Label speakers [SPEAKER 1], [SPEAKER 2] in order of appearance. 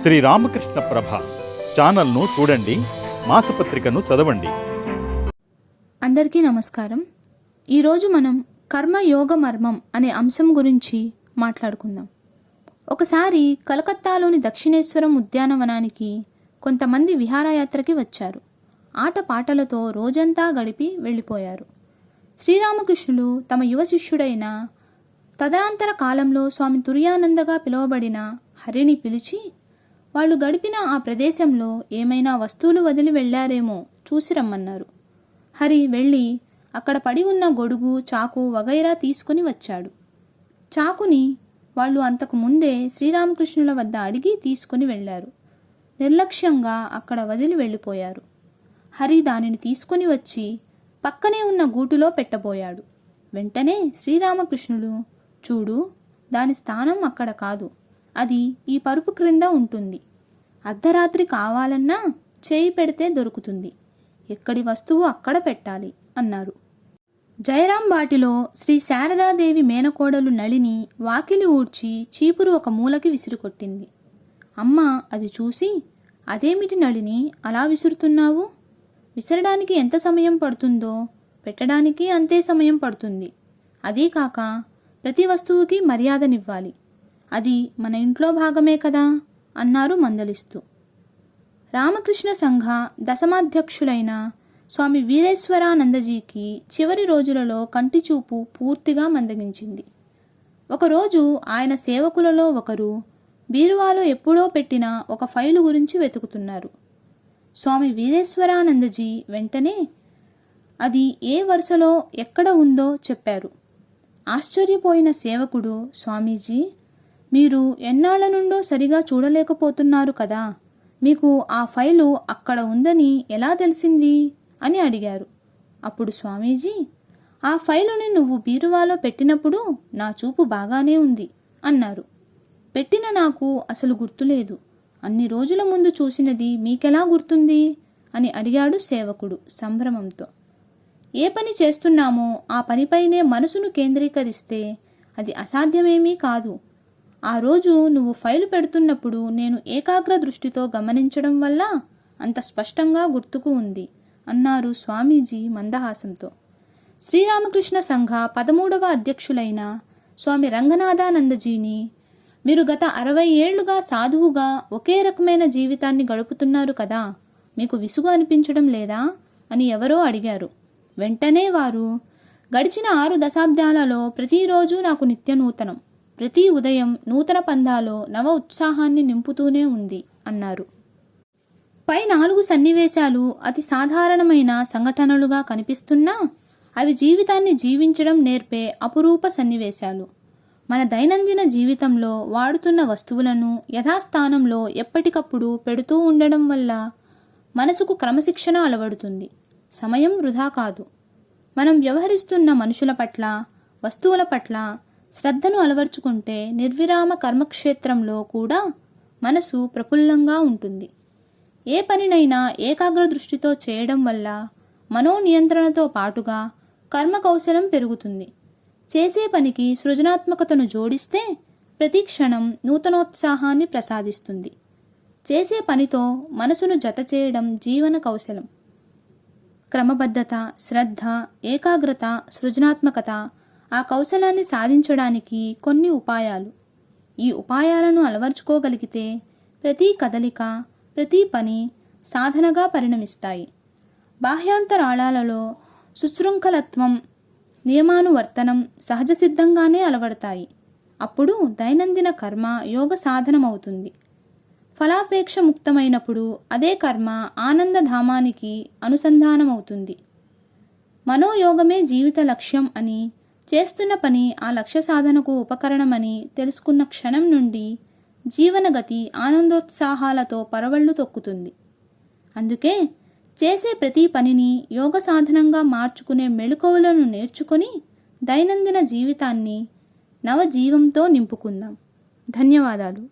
[SPEAKER 1] శ్రీ రామకృష్ణ ప్రభ ఛానల్ను చూడండి మాసపత్రికను చదవండి.
[SPEAKER 2] అందరికీ నమస్కారం. ఈరోజు మనం కర్మ యోగ మర్మం అనే అంశం గురించి మాట్లాడుకుందాం. ఒకసారి కలకత్తాలోని దక్షిణేశ్వరం ఉద్యానవనానికి కొంతమంది విహారయాత్రకి వచ్చారు. ఆట పాటలతో రోజంతా గడిపి వెళ్ళిపోయారు. శ్రీరామకృష్ణులు తమ యువ శిష్యుడైన తదనంతర కాలంలో స్వామి తుర్యానందగా పిలువబడిన హరిని పిలిచి వాళ్ళు గడిపిన ఆ ప్రదేశంలో ఏమైనా వస్తువులు వదిలి వెళ్ళారేమో చూసి రమ్మన్నారు. హరి వెళ్ళి అక్కడ పడి ఉన్న గొడుగు చాకు వగైరా తీసుకుని వచ్చాడు. చాకుని వాళ్ళు అంతకు ముందే శ్రీరామకృష్ణుల వద్ద అడిగి తీసుకుని వెళ్ళారు. నిర్లక్ష్యంగా అక్కడ వదిలి వెళ్ళిపోయారు. హరి దానిని తీసుకుని వచ్చి పక్కనే ఉన్న గూటులో పెట్టబోయాడు. వెంటనే శ్రీరామకృష్ణుడు చూడు దాని స్థానం అక్కడ కాదు. అది ఈ పరుపు క్రింద ఉంటుంది. అర్ధరాత్రి కావాలన్నా చేయి పెడితే దొరుకుతుంది. ఎక్కడి వస్తువు అక్కడ పెట్టాలి అన్నారు. జయరాం బాటిలో శ్రీ శారదాదేవి మేనకోడలు నళిని వాకిలి ఊడ్చి చీపురు ఒక మూలకి విసిరికొట్టింది. అమ్మ అది చూసి అదేమిటి నళిని అలా విసురుతున్నావు? విసరడానికి ఎంత సమయం పడుతుందో పెట్టడానికి అంతే సమయం పడుతుంది. అదీ కాక ప్రతి వస్తువుకి మర్యాదనివ్వాలి. అది మన ఇంట్లో భాగమే కదా. అన్నారు మందలిస్తూ. రామకృష్ణ సంఘ దశమాధ్యక్షులైన స్వామి వీరేశ్వరానందజీకి చివరి రోజులలో కంటి చూపు పూర్తిగా మందగించింది. ఒకరోజు ఆయన సేవకులలో ఒకరు బీరువాలో ఎప్పుడో పెట్టిన ఒక ఫైలు గురించి వెతుకుతున్నారు. స్వామి వీరేశ్వరానందజీ వెంటనే అది ఏ వరుసలో ఎక్కడ ఉందో చెప్పారు. ఆశ్చర్యపోయిన సేవకుడు స్వామీజీ మీరు ఎన్నాళ్ళ నుండో సరిగా చూడలేకపోతున్నారు కదా. మీకు ఆ ఫైలు అక్కడ ఉందని ఎలా తెలిసింది? అని అడిగారు. అప్పుడు స్వామీజీ ఆ ఫైలుని నువ్వు బీరువాలో పెట్టినప్పుడు నా చూపు బాగానే ఉంది అన్నారు. పెట్టిన నాకు అసలు గుర్తులేదు. అన్ని రోజుల ముందు చూసినది మీకెలా గుర్తుంది? అని అడిగాడు సేవకుడు సంభ్రమంతో. ఏ పని చేస్తున్నామో ఆ పనిపైనే మనసును కేంద్రీకరిస్తే అది అసాధ్యమేమీ కాదు. ఆ రోజు నువ్వు ఫైలు పెడుతున్నప్పుడు నేను ఏకాగ్ర దృష్టితో గమనించడం వల్ల అంత స్పష్టంగా గుర్తుకు ఉంది అన్నారు స్వామీజీ మందహాసంతో. శ్రీరామకృష్ణ సంఘ పదమూడవ అధ్యక్షులైన స్వామి రంగనాథానందజీని మీరు గత అరవై ఏళ్ళుగా సాధువుగా ఒకే రకమైన జీవితాన్ని గడుపుతున్నారు కదా మీకు విసుగు అనిపించడం లేదా అని ఎవరో అడిగారు. వెంటనే వారు గడిచిన ఆరు దశాబ్దాలలో ప్రతిరోజు నాకు నిత్య నూతనం ప్రతి ఉదయం నూతన పందాలో నవ ఉత్సాహాన్ని నింపుతూనే ఉంది అన్నారు. పై నాలుగు సన్నివేశాలు అతి సాధారణమైన సంఘటనలుగా కనిపిస్తున్నా అవి జీవితాన్ని జీవించడం నేర్పే అపురూప సన్నివేశాలు. మన దైనందిన జీవితంలో వాడుతున్న వస్తువులను యథాస్థానంలో ఎప్పటికప్పుడు పెడుతూ ఉండడం వల్ల మనసుకు క్రమశిక్షణ అలవడుతుంది. సమయం వృధా కాదు. మనం వ్యవహరిస్తున్న మనుషుల పట్ల వస్తువుల పట్ల శ్రద్ధను అలవర్చుకుంటే నిర్విరామ కర్మక్షేత్రంలో కూడా మనసు ప్రఫుల్లంగా ఉంటుంది. ఏ పనినైనా ఏకాగ్ర దృష్టితో చేయడం వల్ల మనోనియంత్రణతో పాటుగా కర్మ కౌశలం పెరుగుతుంది. చేసే పనికి సృజనాత్మకతను జోడిస్తే ప్రతి క్షణం నూతనోత్సాహాన్ని ప్రసాదిస్తుంది. చేసే పనితో మనసును జత చేయడం జీవన కౌశలం. క్రమబద్ధత శ్రద్ధ ఏకాగ్రత సృజనాత్మకత ఆ కౌశలాన్ని సాధించడానికి కొన్ని ఉపాయాలు. ఈ ఉపాయాలను అలవర్చుకోగలిగితే ప్రతి కదలిక ప్రతి పని సాధనగా పరిణమిస్తాయి. బాహ్యాంతరాళాలలో సుశృంఖలత్వం నియమానువర్తనం సహజ సిద్ధంగానే అలవడతాయి. అప్పుడు దైనందిన కర్మ యోగ సాధనమవుతుంది. ఫలాపేక్ష ముక్తమైనప్పుడు అదే కర్మ ఆనందధామానికి అనుసంధానమవుతుంది. మనోయోగమే జీవిత లక్ష్యం అని చేస్తున్న పని ఆ లక్ష్య సాధనకు ఉపకరణమని తెలుసుకున్న క్షణం నుండి జీవనగతి ఆనందోత్సాహాలతో పరవళ్ళు తొక్కుతుంది. అందుకే చేసే ప్రతి పనిని యోగ సాధనంగా మార్చుకునే మెళుకువలను నేర్చుకొని దైనందిన జీవితాన్ని నవజీవంతో నింపుకుందాం. ధన్యవాదాలు.